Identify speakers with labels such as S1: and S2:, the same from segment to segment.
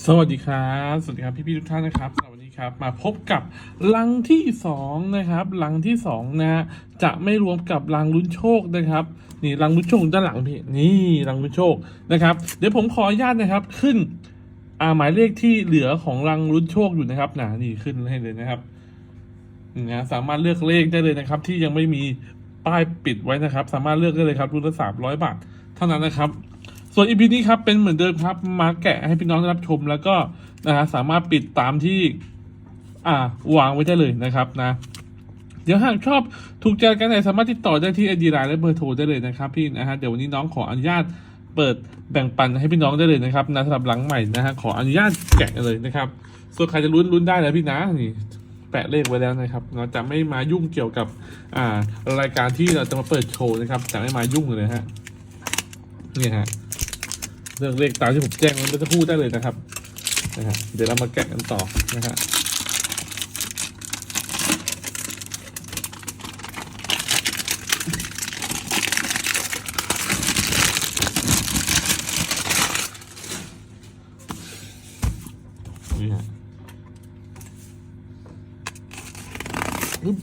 S1: สวัสดีครับ สวัสดีครับพี่ๆทุกท่านนะครับสวัสดีครับมาพบกับลังที่สองนะครับลังที่สองนะฮะจะไม่รวมกับลังลุ้นโชคนะครับนี่ลังลุ้นโชคด้านหลังพี่นี่ลังลุ้นโชคนะครับเดี๋ยวผมขออนุญาตนะครับขึ้นอ่าหมายเลขที่เหลือของลังลุ้นโชคอยู่นะครับนะนี่ขึ้นให้เลยนะครับนะสามารถเลือกเลขได้เลยนะครับ ที่ยังไม่มีป้ายปิดไว้นะครับ สามารถเลือกได้เลยครับรุ่นละสามร้อยบาท เท่านั้นนะครับ ส่วนอีพีนี้ครับเป็นเหมือนเดิมครับ มาแกะให้พี่น้องได้รับชม แล้วก็นะฮะสามารถปิดตามที่อ่าวางไว้ได้เลยนะครับนะ เดี๋ยวหากชอบถูกใจกันไหนสามารถติดต่อได้ที่ไอดีไลน์และเบอร์โทรได้เลยนะครับพี่นะฮะเดี๋ยววันนี้น้องขออนุญาตเปิดแบ่งปันให้พี่น้องได้เลยนะครับนะสำหรับหลังใหม่นะฮะขออนุญาตแกะเลยนะครับ ส่วนใครจะลุ้นลุ้นได้แล้วพี่นะนี่แปะเลขไว้แล้วนะครับเราจะไม่มายุ่งเกี่ยวกับอ่ารายการที่เราจะมาเปิดโชว์นะครับจะไม่มายุ่งเลยฮะนี่ฮะ เรื่องเลขตามที่ผมแจ้งไว้เมื่อสักครู่ได้เลยนะครับนะฮะเดี๋ยวเรามาแกะกันต่อนะฮะนี่ฮะอึ๊บ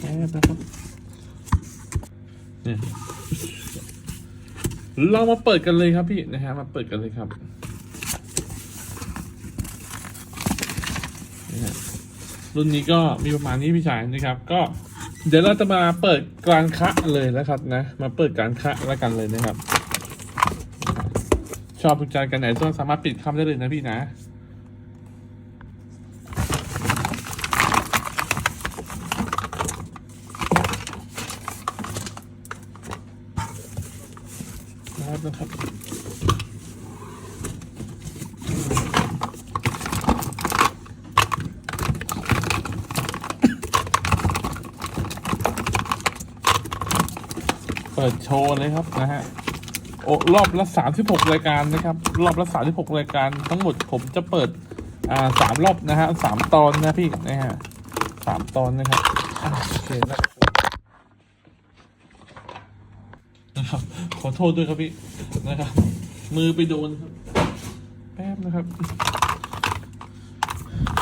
S1: แป๊บนะครับเนี่ย เรามาเปิดกันเลยครับพี่นะฮะมาเปิดกันเลยครับรุ่นนี้ก็มีประมาณนี้พี่ชายนะครับ ก็เดี๋ยวเราจะมาเปิดการคะเลยนะครับนะ มาเปิดการคะแล้วกันเลยนะครับ ชอบถูกใจกันไหนก็สามารถปิดคำได้เลยนะพี่นะ นะครับนะครับ เปิดโชว์เลยครับนะฮะโอ้ รอบละสามสิบหกรายการนะครับ รอบละสามสิบหกรายการทั้งหมดผมจะเปิดอ่าสามรอบนะฮะสามตอนนะพี่นะฮะสามตอนนะครับโอเคนะนะครับ ขอโทษด้วยครับพี่นะครับ มือไปโดนครับแป๊บนะครับ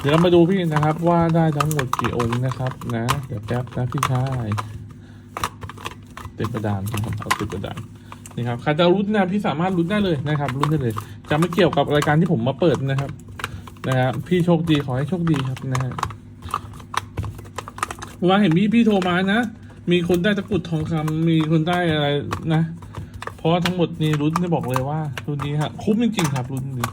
S1: เดี๋ยวเรามาดูพี่นะครับ ว่าได้ทั้งหมดกี่องค์นะครับ นะ เดี๋ยวแป๊บนะพี่ชายเต็มกระดานนะครับเอาเต็มกระดาน นี่ครับใครจะรุ้นนะพี่สามารถรุ้นได้เลยนะครับรุ้นได้เลย จะไม่เกี่ยวกับรายการที่ผมมาเปิดนะครับ นะครับพี่โชคดีขอให้โชคดีครับนะฮะเมื่อวานเห็นพี่พี่โทรมานะ มีคนได้ตะกุดทองคำมีคนได้อะไรนะ เพราะว่าทั้งหมดนี่รุ้นได้บอกเลยว่ารุ่นนี้ฮะคุ้มจริงๆครับรุ่นนี้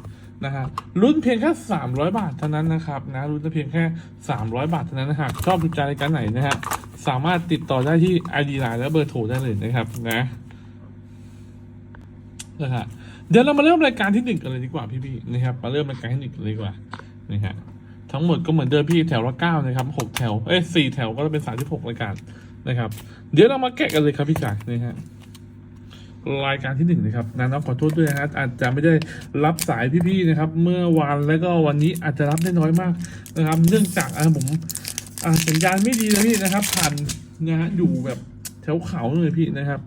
S1: นะฮะรุ่นเพียงแค่สามร้อยบาทเท่านั้นนะครับนะรุ่นเพียงแค่สามร้อยบาทเท่านั้นนะฮะชอบดูใจรายการไหนนะฮะสามารถติดต่อได้ที่ ID Line และเบอร์โทรได้เลยนะครับนะ นะฮะเดี๋ยวเรามาเริ่มรายการที่หนึ่งกันเลยดีกว่าพี่ๆนะครับมาเริ่มรายการที่หนึ่งเลยดีกว่านะฮะทั้งหมดก็เหมือนเดิมพี่แถวละเก้านะครับหกแถวเอ้ยสี่แถวก็จะเป็นสามสิบหกรายการนะครับ เดี๋ยวเรามาแกะกันเลยครับพี่จ่านะฮะรายการที่หนึ่งนะครับนะน้องขอโทษด้วยนะฮะอาจจะไม่ได้รับสายพี่ๆนะครับ เมื่อวานแล้วก็วันนี้อาจจะรับได้น้อยมากนะครับ เนื่องจากอ่าผมอ่าสัญญาณไม่ดีเลยพี่นะครับผ่านนะฮะอยู่แบบแถวเขาเลยพี่นะครับ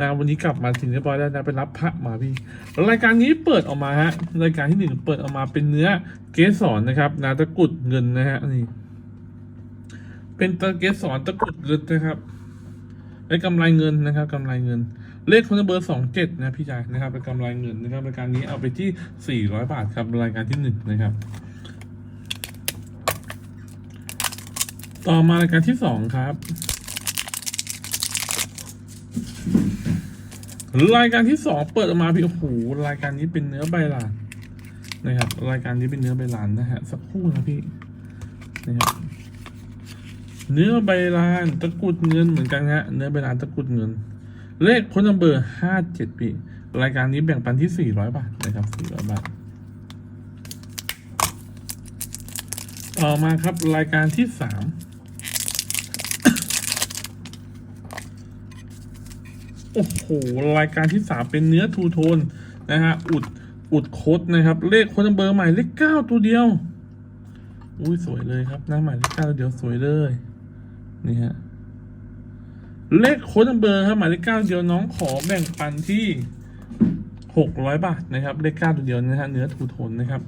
S1: นะวันนี้กลับมาถึงเรียบร้อยแล้วนะไปรับพระมาพี่ รายการนี้เปิดออกมาฮะรายการที่หนึ่งเปิดออกมาเป็นเนื้อเกสรนะครับนะตะกุดเงินนะฮะนี่เป็นตะเกสรตะกุดเงินนะครับเป็นกำไรเงินนะครับกำไรเงิน เลขคนเบอร์สองเจ็ดนะพี่ชายนะครับเป็นกำไรเงินนะครับรายการนี้เอาไปที่สี่ร้อยบาทครับรายการที่หนึ่งนะครับ ต่อมารายการที่สองครับ รายการที่สองเปิดออกมาพี่โอ้โหรายการนี้เป็นเนื้อใบลานนะครับ รายการนี้เป็นเนื้อใบลานนะฮะสักครู่นะพี่นะครับเนื้อใบลานตะกรุดเงินเหมือนกันฮะเนื้อใบลานตะกรุดเงิน เลขคนเบอร์ห้าเจ็ดพี่รายการนี้แบ่งปันที่สี่ร้อยบาทนะครับสี่ร้อยบาทต่อมาครับรายการที่สาม โอ้โห รายการที่สามเป็นเนื้อทูโทนนะฮะ อุด อุดโคดนะครับ เลขคนเบอร์ใหม่เลขเก้าตัวเดียว อุ้ยสวยเลยครับ หน้าใหม่เลขเก้าตัวเดียวสวยเลย นี่ฮะ เลขโค้ดนัมเบอร์ครับหมายเลขเก้าเดียวน้องขอแบ่งปันที่หกร้อยบาทนะครับ เลขเก้าตัวเดียวนะฮะ เนื้อทูโทนนะครับ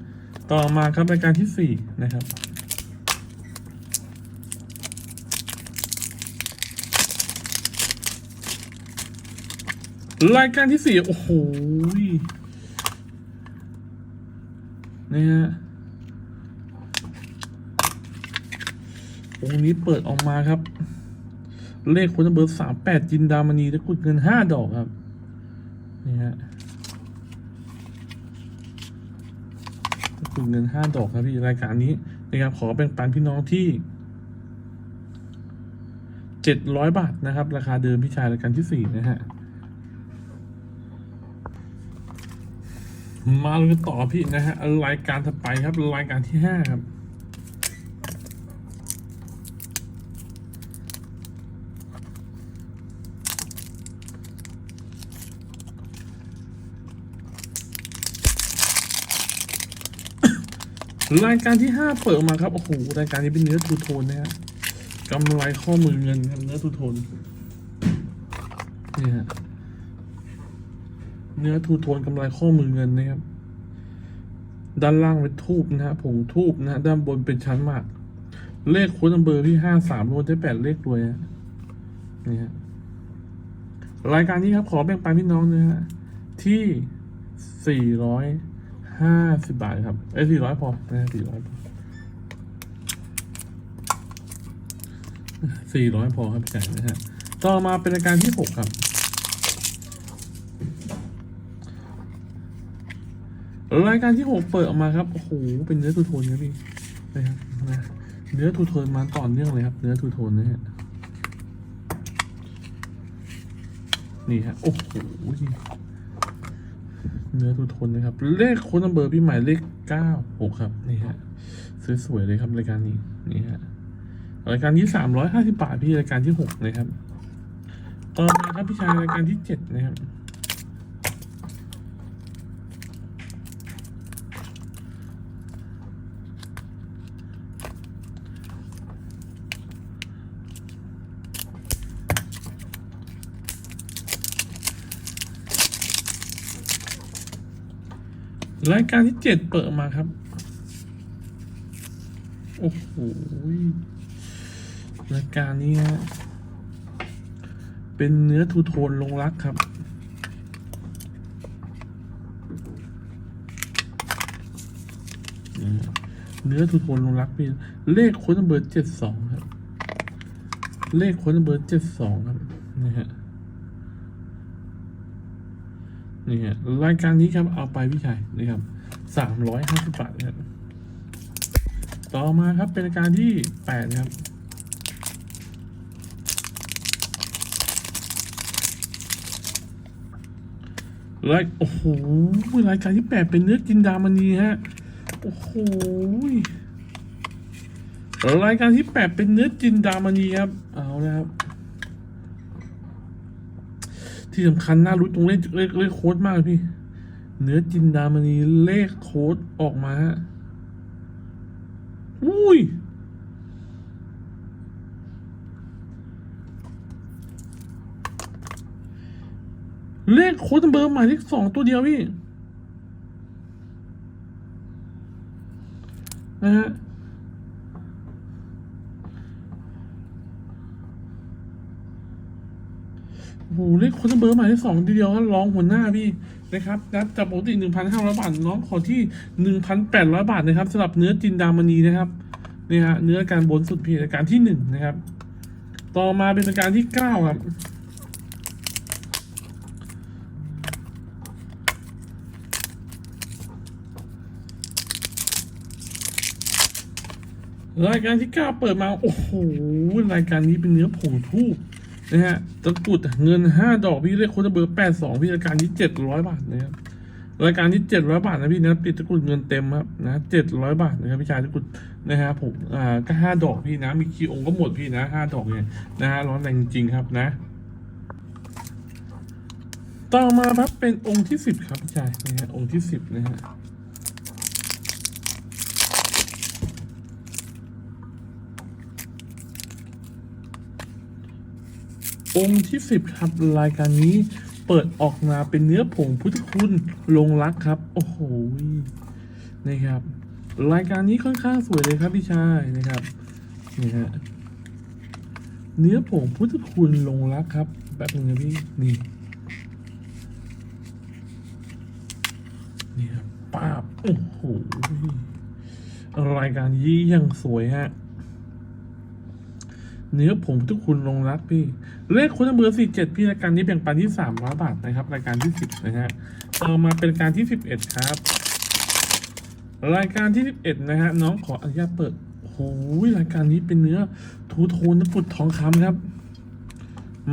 S1: ต่อมาครับรายการที่สี่นะครับ รายการที่สี่โอ้โหนี่ฮะองค์นี้เปิดออกมาครับ เลขคนเบอร์สามแปดจินดามณีตะกุดเงินห้าดอกครับ นี่ฮะตะกุดเงินห้าดอกครับพี่รายการนี้นะครับขอแบ่งปันพี่น้องที่เจ็ดร้อยบาทนะครับ ราคาเดิมพี่ชายรายการที่สี่นะฮะ มาเลยต่อพี่นะฮะรายการถัดไปครับรายการที่ห้าครับรายการที่ห้าเปิดออกมาครับ โอ้โห รายการนี้เป็นเนื้อทูโทนนะฮะกำไรข้อมือเงินครับเนื้อทูโทนนี่ฮะ นื้อทูโทนกำไรข้อมือเงินนะครับ ด้านล่างเป็นทูบนะฮะผงทูบนะฮะด้านบนเป็นชั้นหมาก เลขโค้ดนัมเบอร์ที่ห้าสามรวมได้แปดเลขรวยฮะนี่ฮะรายการนี้ครับขอแบ่งปันพี่น้องนะฮะที่สี่ร้อยห้าสิบบาทครับเอ้สี่ร้อยพอนะสี่ร้อยพอสี่ร้อยพอครับพี่จ่ายนะฮะต่อมาเป็นรายการที่หกครับ รายการที่หกเปิดออกมาครับ โอ้โห เป็นเนื้อทูโทนครับพี่นะครับเนื้อทูโทนมาต่อเนื่องเลยครับ เนื้อทูโทนนะฮะนี่ฮะ โอ้โหเนื้อทูโทนนะครับ เลขโค้ดนัมเบอร์พี่หมายเลขเก้าหกครับ นี่ฮะ สวยๆเลยครับรายการนี้ นี่ฮะ รายการที่สามร้อยห้าสิบบาทพี่ รายการที่หกนะครับ ต่อมาครับพี่ชายรายการที่เจ็ดนะครับ รายการที่เจ็ดเปิดมาครับ โอ้โหรายการนี้ฮะเป็นเนื้อทูโทนลงรักครับ เนื้อทูโทนลงรักพี่เลขค้นเบอร์เจ็ดสองครับ เลขค้นเบอร์เจ็ดสองครับนี่ฮะ นี่ฮะรายการนี้ครับเอาไปพี่ชายนี่ครับสามร้อยห้าสิบบาทนะครับต่อมาครับเป็นรายการที่แปดครับรายโอ้โหรายการที่แปดเป็นเนื้อจินดามณีฮะโอ้โหรายการที่แปดเป็นเนื้อจินดามณีครับเอาแล้วครับ ที่สำคัญน่ารู้ตรงเลขเลขเลขโค้ดมากพี่เนื้อจินดามณีเลขโค้ดออกมาฮะอุ้ยเลขโค้ดเบอร์หมายเลขสองตัวเดียวพี่นะฮะ โอ้โหเลขคนเบอร์หมายเลขสองทีเดียวก็ร้องหัวหน้าพี่นะครับนะจากปกติหนึ่งพันห้าร้อยบาทน้องขอที่หนึ่งพันแปดร้อยบาทนะครับสำหรับเนื้อจินดามณีนะครับนี่ฮะเนื้อการบนสุดพี่รายการที่หนึ่งนะครับ ต่อมาเป็นรายการที่เก้าครับรายการที่เก้าเปิดมา โอ้โหรายการนี้เป็นเนื้อผงทูบ นะฮะตะกรุดเงินห้าดอกพี่เลขโค้ดเบอร์แปดสองพี่รายการนี้เจ็ดร้อยบาทนะครับรายการที่เจ็ดร้อยบาทนะพี่นะติดตะกรุดเงินเต็มครับนะเจ็ดร้อยบาทนะครับพี่ชายตะกรุดนะฮะผมอ่าก็ห้าดอกพี่นะ มีคีองก็หมดพี่นะห้าดอกเนี่ยนะฮะร้อนแรงจริงๆครับนะ ต่อมาครับเป็นองค์ที่สิบครับพี่ชายนะฮะองค์ที่สิบนะฮะ องค์ที่สิบครับ รายการนี้เปิดออกมาเป็นเนื้อผงพุทธคุณลงรักครับ โอ้โหนี่ครับ รายการนี้ค่อนข้างสวยเลยครับพี่ชายนะครับนี่ฮะเนื้อผงพุทธคุณลงรักครับแบบนึงนะพี่นี่นี่ครับป้าบโอ้โหรายการยี่ยังสวยฮะ เนื้อผมทุกคุณลงรักพี่ เลขคุณเบอร์สี่เจ็ดพี่รายการนี้แบ่งปันที่สามร้อยบาทนะครับ รายการที่สิบนะฮะต่อมาเป็นการที่สิบเอ็ดครับ รายการที่สิบเอ็ดนะฮะน้องขออนุญาตเปิดโอ้โหรายการนี้เป็นเนื้อทูโทนตะกุดทองคำครับ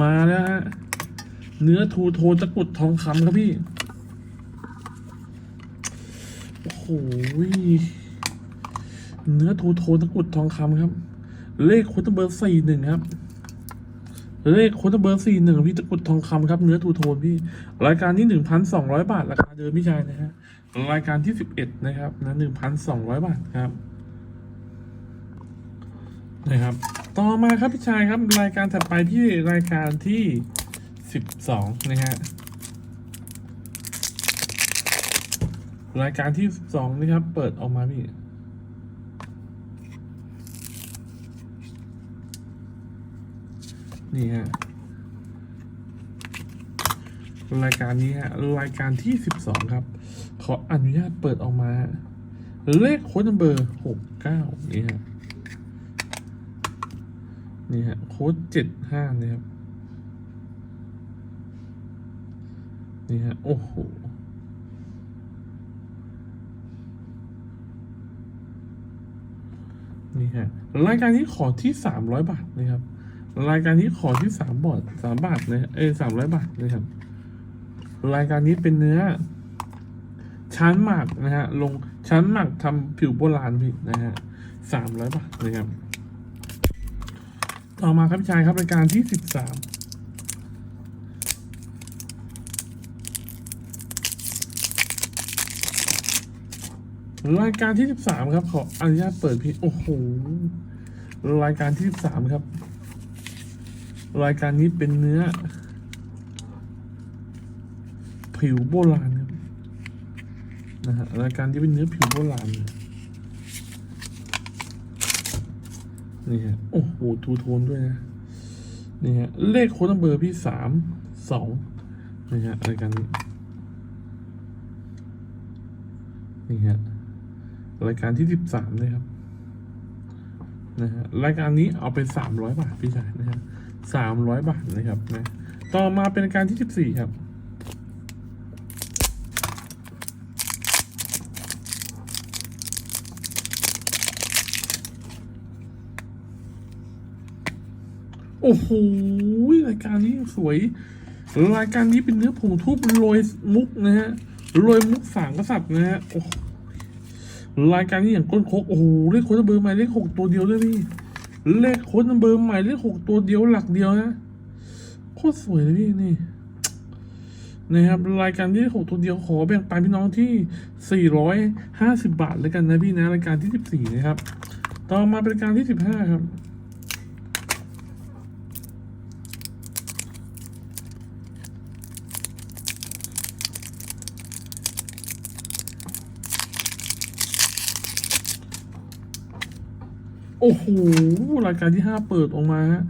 S1: มาแล้วฮะเนื้อทูโทนตะกุดทองคำครับพี่โอ้โหเนื้อทูโทนตะกุดทองคำครับ เลขโค้ดเบอร์สี่หนึ่งครับ เลขโค้ดเบอร์สี่หนึ่งพี่ตะกุดทองคำครับ เนื้อทูโทนพี่ รายการนี้หนึ่งพันสองร้อยบาท ราคาเดิมพี่ชายนะฮะ รายการที่สิบเอ็ดนะครับนะหนึ่งพันสองร้อยบาทครับ นะครับ ต่อมาครับพี่ชายครับ รายการถัดไปพี่รายการที่สิบสองนะฮะรายการที่สองนี่ครับ เปิดออกมาพี่ นี่ฮะรายการนี้ฮะรายการที่สิบสองครับ ขออนุญาตเปิดออกมา เลขโค้ดเบอร์หกเก้านี่ฮะนี่ฮะโค้ดเจ็ดห้านี่ครับ นี่ฮะ โอ้โหนี่ฮะรายการนี้ขอที่สามร้อยบาทนะครับ รายการนี้ขอที่สามบาทสามบาทนะเอสามร้อยบาทนะครับ รายการนี้เป็นเนื้อ ชั้นหมักนะฮะ ลงชั้นหมักทำผิวโบราณพี่นะฮะสามร้อยบาทนะครับ ต่อมาครับพี่ชายครับรายการที่สิบสามรายการที่สิบสามครับขออนุญาตเปิดพี่โอ้โหรายการที่สิบสามครับ รายการนี้เป็นเนื้อ ผิวโบราณครับนะฮะรายการที่เป็นเนื้อผิวโบราณนี่ฮะโอ้โหทูโทนด้วยนะนี่ฮะเลขโค้ดนัมเบอร์พี่สามสองนี่ฮะรายการนี้นี่ฮะรายการที่สิบสามเลยครับนะฮะรายการนี้เอาเป็นสามร้อยบาทพี่ชายนะฮะ สามร้อยบาทนะครับนะต่อมาเป็นการที่สิบสี่ครับโอ้โหรายการนี้สวย รายการนี้เป็นเนื้อผงทุบโรยมุกนะฮะโรยมุกสามกษัตริย์นะฮะโอ้รายการนี้อย่างก้นโคกโอ้โหเลขโค้ดนัมเบอร์ม่เลขหกตัวเดียวด้วยพี่ เลขโค้ดนัมเบอร์ใหม่เลขหกตัวเดียวหลักเดียวนะโคตรสวยเลยพี่นี่นะครับรายการที่หกตัวเดียวขอแบ่งปันพี่น้องที่สี่ร้อยห้าสิบาทแล้วกันนะพี่นะรายการที่สิบสี่นะครับ ต่อมาเป็นรายการที่สิบห้าครับ โอ้โหรายการที่ห้าเปิดออกมาฮะ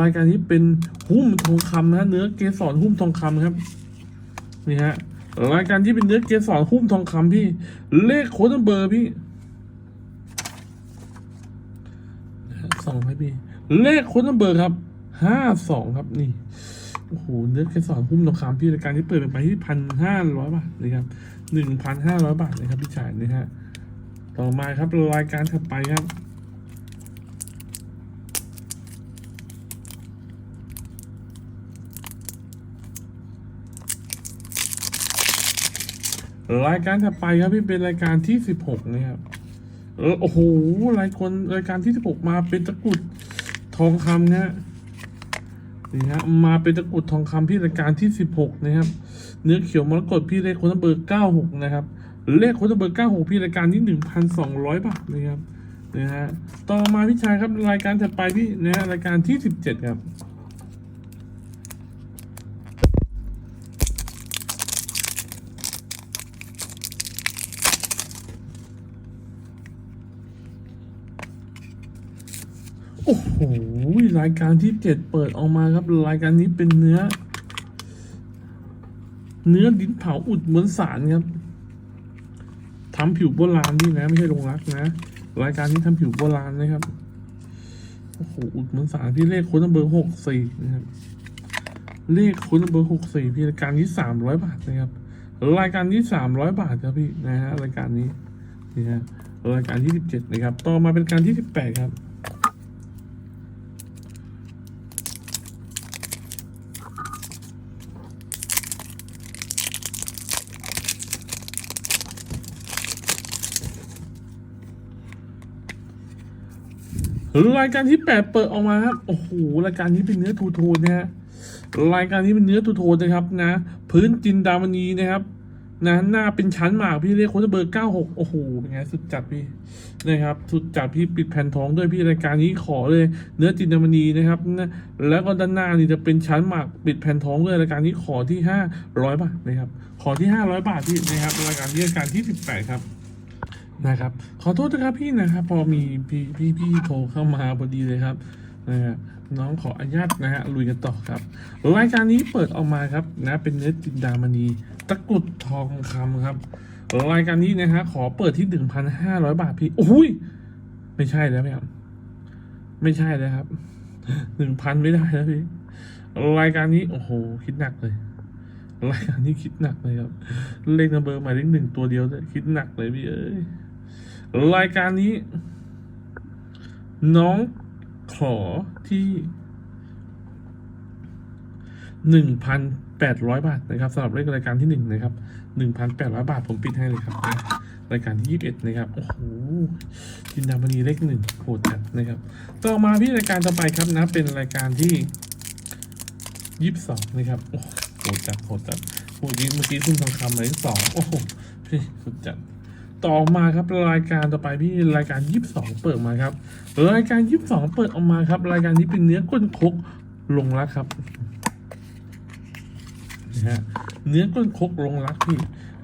S1: รายการนี้เป็นหุ้มทองคำนะเนื้อเกสรหุ้มทองคำครับนี่ฮะรายการที่เป็นเนื้อเกสรหุ้มทองคำพี่ เลขโค้ดเบอร์พี่สองให้พี่ เลขโค้ดเบอร์ครับห้าสองครับนี่โอ้โหเนื้อเกสรหุ้มทองคำพี่รายการนี้เปิดไปที่พันห้าร้อยบาทนะครับหนึ่งพันห้าร้อยบาทนะครับพี่ชายนะฮะต่อมาครับรายการถัดไปครับ รายการถัดไปครับพี่เป็นรายการที่สิบหกนะครับเออโอ้โหรายคนรายการที่สิบหกมาเป็นตะกุดทองคำนะฮะนี่ฮะมาเป็นตะกุดทองคำพี่รายการที่สิบหกนะครับเนื้อเขียวมรกตพี่เลขคนเบอร์เก้าหกนะครับเลขคนเบอร์เก้าหกพี่รายการที่หนึ่งพันสองร้อยบาทนะครับนะฮะต่อมาพี่ชายครับรายการถัดไปพี่นะฮะรายการที่สิบเจ็ดครับ โอ้โหรายการที่เจ็ดเปิดออกมาครับ รายการนี้เป็นเนื้อ เนื้อดินเผาอุดเหมือนสารครับทำผิวโบราณนี่นะ ไม่ใช่ลงรักนะ รายการนี้ทำผิวโบราณนะครับโอ้โหอุดเหมือนสารพี่เลขค้นเบอร์หกสี่นะครับ เลขค้นเบอร์หกสี่พี่รายการนี้สามร้อยบาทนะครับ รายการนี้สามร้อยบาทครับพี่นะฮะรายการนี้นี่ฮะรายการที่สิบเจ็ดนะครับ ต่อมาเป็นการที่สิบแปดครับ รายการที่แปดเปิดออกมาครับโอ้โหรายการนี้เป็นเนื้อทูโทนนะฮะรายการนี้เป็นเนื้อทูโทนนะครับนะ พื้นจินดามณีนะครับนะหน้าเป็นชั้นหมากพี่เรียกโค้ดเบอร์เก้าหกโอ้โหเป็นไงสุดจัดพี่นะครับ สุดจัดพี่ปิดแผ่นท้องด้วยพี่รายการนี้ขอเลย เนื้อจินดามณีนะครับนะแล้วก็ด้านหน้านี่จะเป็นชั้นหมากปิดแผ่นท้องด้วยรายการนี้ขอที่ห้าร้อยบาทนะครับขอที่ห้าร้อยบาทพี่นะครับรายการที่รายการที่สิบแปดครับ นะครับ ขอโทษนะครับพี่นะครับ พอมีพี่พี่พี่โทรเข้ามาพอดีเลยครับนะฮะน้องขออนุญาตนะฮะลุยกันต่อครับรายการนี้เปิดออกมาครับนะเป็นเนื้อจินดามณีตะกุดทองคำครับรายการนี้นะฮะขอเปิดที่หนึ่งพันห้าร้อยบาทพี่โอ้ยไม่ใช่แล้วไหมครับไม่ใช่แล้วครับหนึ่งพันไม่ได้แล้วพี่รายการนี้โอ้โหคิดหนักเลยรายการนี้คิดหนักเลยครับเลขนัมเบอร์หมายเลขหนึ่งตัวเดียวเลยคิดหนักเลยพี่เอ้ย รายการนี้ น้องขอที่หนึ่งพันแปดร้อยบาทนะครับสำหรับเลขรายการที่หนึ่งนะครับหนึ่งพันแปดร้อยบาทผมปิดให้เลยครับ รายการที่ยี่สิบเอ็ดนะครับ โอ้โหจินดามณีเลขหนึ่งโหดจัดนะครับ ต่อมาพี่รายการต่อไปครับนะ เป็นรายการที่ยี่สิบสองนะครับ โอ้โหโหดจัดโหดจัดโหดนี้เมื่อกี้คุณทองคำเลยสองโอ้โหพี่สุดจัด ต่อมาครับรายการต่อไปพี่รายการยี่สิบสองเปิดมาครับ รายการยี่สิบสองเปิดออกมาครับ รายการนี้เป็นเนื้อก้นคกลงรักครับนะฮะเนื้อก้นคกลงรักพี่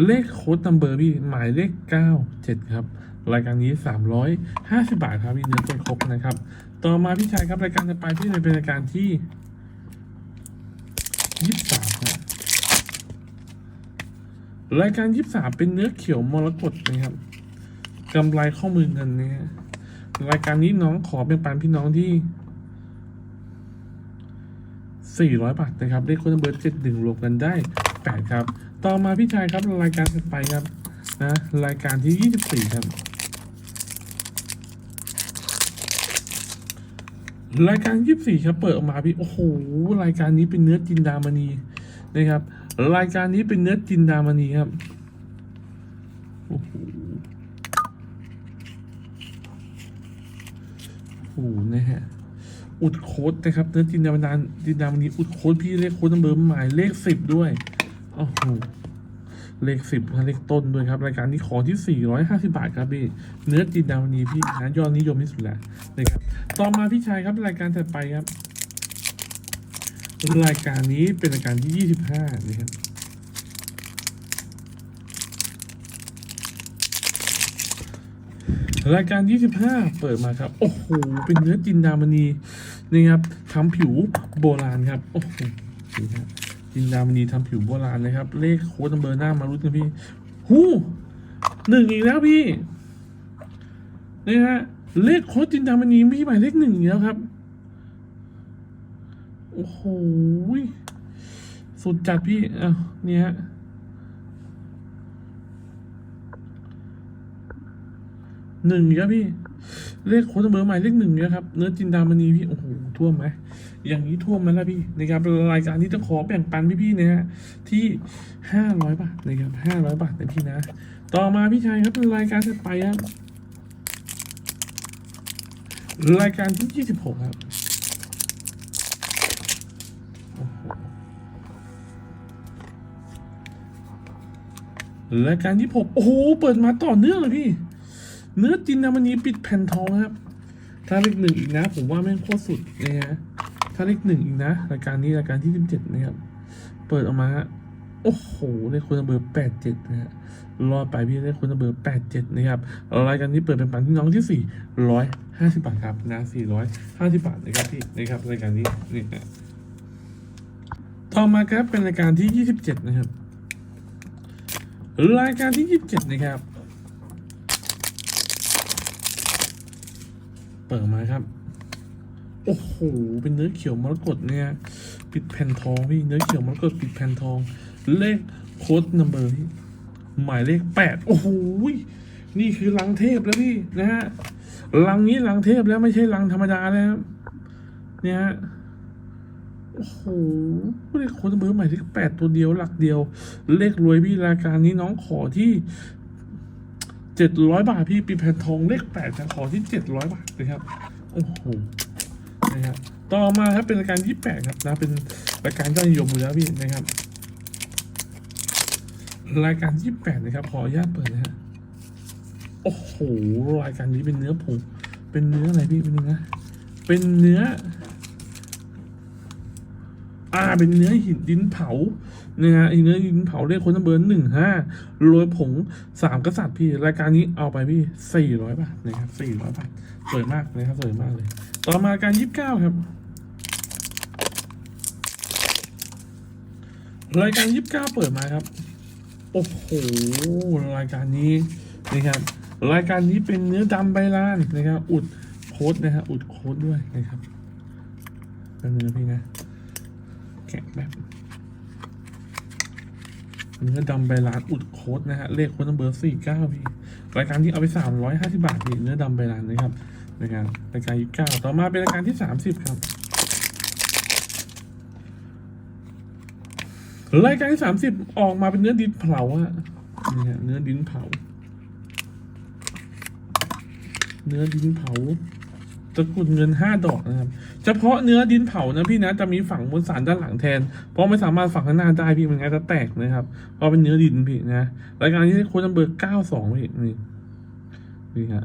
S1: เลขโค้ดนัมเบอร์พี่หมายเลขเก้าเจ็ดครับ รายการนี้สามร้อยห้าสิบาทครับพี่เนื้อก้นคกนะครับ ต่อมาพี่ชายครับรายการต่อไปพี่เป็นรายการที่ยี่สิบสาม รายการยี่สามเป็นเนื้อเขียวมรกตนะครับกำไรข้อมือเงินเนี่ยรายการนี้น้องขอเป็นปันพี่น้องที่สี่ร้อยบาทนะครับเลขคนเบอร์เจ็ดหนึ่งรวมกันได้แปดครับ ต่อมาพี่ชายครับรายการถัดไปครับนะรายการที่ยี่สิบสี่ครับ รายการยี่สี่ครับ เปิดออกมาพี่ โอ้โห รายการนี้เป็นเนื้อจินดามณีนะครับ รายการนี้เป็นเนื้อจินดามณีครับ โอ้โหโอ้โหนะฮะ อุดโค้ดนะครับ เนื้อจินดามณีจินดามณีอุดโค้ดพี่เลขโค้ดนัมเบอร์หมายเลขสิบด้วย โอ้โห เลขสิบเลขต้นด้วยครับ รายการนี้ขอที่สี่ร้อยห้าสิบาทครับพี่ เนื้อจินดามณีพี่นะยอดนิยมที่สุดแล้วนะครับ ต่อมาพี่ชายครับรายการถัดไปครับ รายการนี้เป็นรายการที่ยี่สิบห้านะครับรายการ 25 เปิดมาครับ โอ้โห เป็นเนื้อจินดามณีนะครับทำผิวโบราณครับ โอ้โหนี่ครับจินดามณีทำผิวโบราณนะครับ เลขโค้ดนัมเบอร์หน้ามารุ้นกันพี่ หูหนึ่งอีกแล้วพี่นี่ฮะ เลขโค้ดจินดามณีพี่หมายเลขหนึ่งอีกแล้วครับ โอ้โหสุดจัดพี่อ้าวนี่ฮะหนึ่งครับพี่ เลขโค้ดเบอร์ใหม่เลขหนึ่งเนี่ยครับ เนื้อจินดามณีพี่ โอ้โหท่วมไหม อย่างนี้ท่วมไหมล่ะพี่นะครับรายการนี้ต้องขอแบ่งปันพี่ๆนะฮะที่ห้าร้อยบาทนะครับห้าร้อยบาทนะพี่นะ ต่อมาพี่ชายครับรายการถัดไปครับรายการที่ยี่สิบหกครับ รายการที่หกโอ้โห เปิดมาต่อเนื่องเลยพี่ เนื้อจินดามณีปิดแผ่นทองนะครับถ้าเลขหนึ่งอีกนะ ผมว่าแม่งโคตรสุดนะฮะถ้าเลขหนึ่งอีกนะ รายการนี้รายการที่สิบเจ็ดนะครับ เปิดออกมา โอ้โหเลขคนเบอร์แปดเจ็ดนะฮะรอดไปพี่เลขคนเบอร์แปดเจ็ดนะครับรายการนี้เปิดเป็นปันที่น้องที่สี่ร้อยห้าสิบบาทครับนะสี่ร้อยห้าสิบบาทนะครับพี่นะครับรายการนี้นี่นะต่อมาครับเป็นรายการที่ยี่สิบเจ็ดนะครับ รายการที่ยี่สิบเจ็ดนะครับ เปิดมาครับ โอ้โห เป็นเนื้อเขียวมรกตเนี่ย ปิดแผ่นทองพี่ เนื้อเขียวมรกตปิดแผ่นทอง เลขโค้ดนัมเบอร์หมายเลขแปดโอ้โห นี่คือลังเทพแล้วพี่นะฮะลังนี้ลังเทพแล้วไม่ใช่ลังธรรมดาแล้วเนี่ยฮะ โอ้โหเลขโค้ดนัมเบอร์ใหมายเลขแปดตัวเดียวหลักเดียว เลขรวยพี่รายการนี้น้องขอที่เจ็ดร้อยบาทพี่ปีแผ่นทองเลขแปดจะขอที่เจ็ดร้อยบาทนะครับโอ้โหนะครับต่อมาครับเป็นรายการยี่แปดครับนะเป็นรายการยอดนิยมอยู่แล้วพี่นะครับรายการยี่แปดนะครับขออนุญาตเปิดนะฮะโอ้โหรายการนี้เป็นเนื้อผงเป็นเนื้ออะไรพี่เป็นเนื้อเป็นเนื้อ อ่าเป็นเนื้อหินดินเผานะฮะเนื้อหินเผาเลขคนเบอร์หนึ่งห้าโรยผงสามกษัตริย์พี่ รายการนี้เอาไปพี่สี่ร้อยบาทนะครับสี่ร้อยบาทสวยมากนะครับสวยมากเลย ต่อมาการยี่สิบเก้าครับ รายการยี่สิบเก้าเปิดมาครับ โอ้โหรายการนี้นะครับรายการนี้เป็นเนื้อดำใบลานนะครับ อุดโค้ดนะฮะอุดโค้ดด้วยนะครับเป็นเนื้อพี่นะ แกะแบบเนื้อดำใบลานอุดโค้ดนะฮะ เลขโค้ดเบอร์สี่เก้าพี่รายการที่เอาไปสามร้อยห้าสิบาทพี่เนื้อดำใบลานนะครับรายการรายการยี่สิบเก้าต่อมาเป็นรายการที่สามสิบครับรายการที่สามสิบออกมาเป็นเนื้อดินเผาอะนี่ฮะเนื้อดินเผา เนื้อดินเผา ตะกุดเงินห้าดอกนะครับ เฉพาะเนื้อดินเผานะพี่นะจะมีฝังบนสารด้านหลังแทน เพราะไม่สามารถฝังข้างหน้าได้พี่มันงั้นจะแตกนะครับ เพราะเป็นเนื้อดินพี่นะรายการที่โค้ดนัมเบอร์เก้าสองพี่นี่นี่ฮะ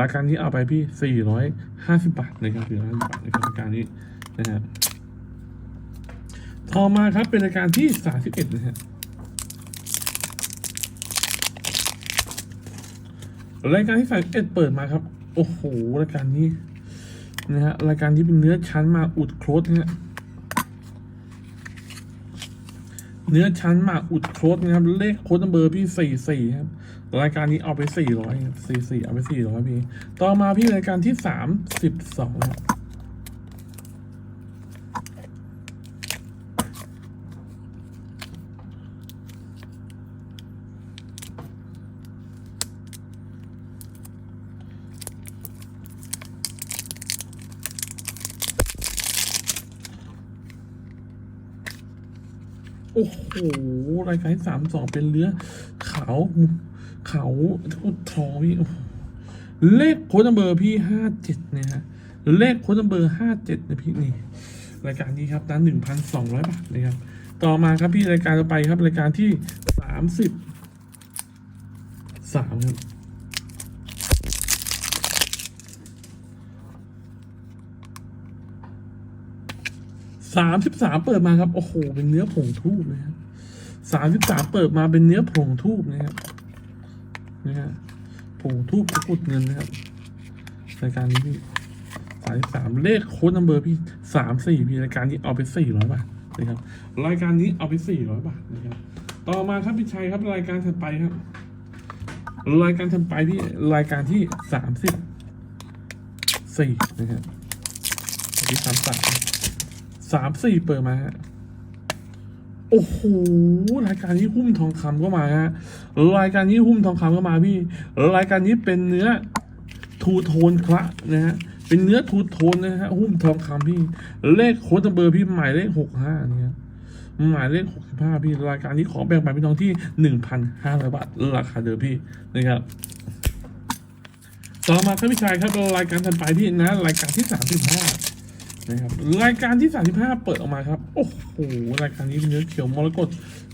S1: รายการที่เอาไปพี่สี่ร้อยห้าสิบบาทนะครับสี่ร้อยห้าสิบบาทในรายการนี้นะครับต่อมาครับเป็นรายการที่สามสิบเอ็ดนะฮะรายการที่สามสิบเอ็ดเปิดมาครับ โอ้โหรายการนี้ นะฮะรายการที่เป็นเนื้อชั้นมาอุดโครสนะฮะเนื้อชั้นมาอุดโครสนะครับ เลขโค้ดเบอร์พี่สี่สี่ครับรายการนี้เอาไปสี่ร้อยสี่สี่เอาไปสี่ร้อยพี่ ต่อมาพี่รายการที่สามสิบสองครับ โอ้โหรายการที่สามสองเป็นเรือขาวขาวทองพี่เลขโค้ดนัมเบอร์พี่ห้าเจ็ดนี่ยฮะเลขโค้ดนัมเบอร์ห้าเจ็ดนะพี่นี่รายการนี้ครับนั้นหนึ่งพันสองร้อยบาทนะครับ ต่อมาครับพี่รายการต่อไปครับรายการที่สามสิบสามครับสามสิบสามเปิดมาครับ โอ้โห เป็นเนื้อผงทูบนะครับ สามสิบสามเปิดมาเป็นเนื้อผงทูบนะครับนะฮะผงทูบตะกุดเงินนะครับรายการนี้พี่สามสิบสามเลขโค้ดนัมเบอร์พี่สามสี่พี่รายการนี้เอาไปสี่ร้อยบาทนะครับ รายการนี้เอาไปสี่ร้อยบาทนะครับ ต่อมาครับพี่ชัยครับรายการถัดไปครับ รายการถัดไปพี่รายการที่สามสิบสี่นะครับที่สามสามสามสี่เปิดมาฮะ โอ้โหรายการนี้หุ้มทองคำก็มาฮะรายการนี้หุ้มทองคำก็มาพี่รายการนี้เป็นเนื้อทูโทนคละนะฮะเป็นเนื้อทูโทนนะฮะหุ้มทองคำพี่ เลขโค้ดเบอร์พี่หมายเลขหกห้าเนี่ยหมายเลขหกสิบห้าพี่รายการนี้ขอแบ่งปันพี่น้องที่หนึ่งพันห้าร้อยบาทราคาเดิมพี่นะครับต่อมาครับพี่ชายครับรายการถัดไปพี่นะรายการที่สามสิบห้า นะครับรายการที่ 35 เปิดออกมาครับ โอ้โหรายการนี้เป็นเนื้อเขียวมรกต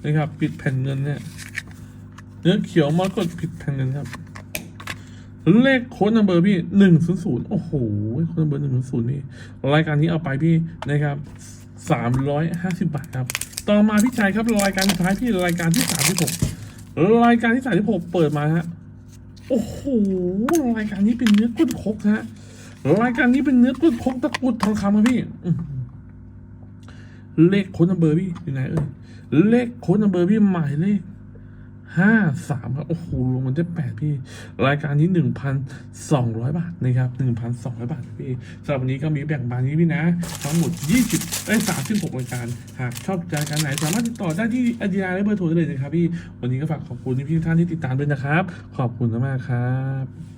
S1: นะครับ ปิดแผ่นเงินเนี่ยเนื้อเขียวมรกตปิดแผ่นเงินครับ เลขโค้ดนัมเบอร์พี่หนึ่งศูนย์ศูนย์โอ้โหโค้ดนัมเบอร์หนึ่งศูนย์ศูนย์นี่รายการนี้เอาไปพี่นะครับสามร้อยห้าสิบบาทครับ ต่อมาพี่ชายครับรายการสุดท้ายพี่รายการที่สามสิบหกรายการที่สามสิบหกเปิดมาฮะโอ้โหรายการนี้เป็นเนื้อกุ้นคกฮะ รายการนี้เป็นเนื้อกรุดคกตะกุดทองคำครับพี่เลขค้นัมเบอร์พี่อยู่ไหนเอ่ยเลขค้นัมเบอร์พี่หมายเลขห้าสามครับโอ้โหลงมันได้แปดพี่ รายการนี้หนึ่งพันสองร้อยบาทนะครับหนึ่งพันสองร้อยบาทพี่สำหรับวันนี้ก็มีแบ่งบานนี้พี่นะ ทั้งหมดยี่สิบเอ้สามสิบหกรายการ หากชอบรายการไหน สามารถติดต่อได้ที่อดียและเบอร์โทรได้เลยนะครับพี่ วันนี้ก็ฝากขอบคุณพี่ทุกท่านที่ติดตามด้วยนะครับ ขอบคุณมากครับ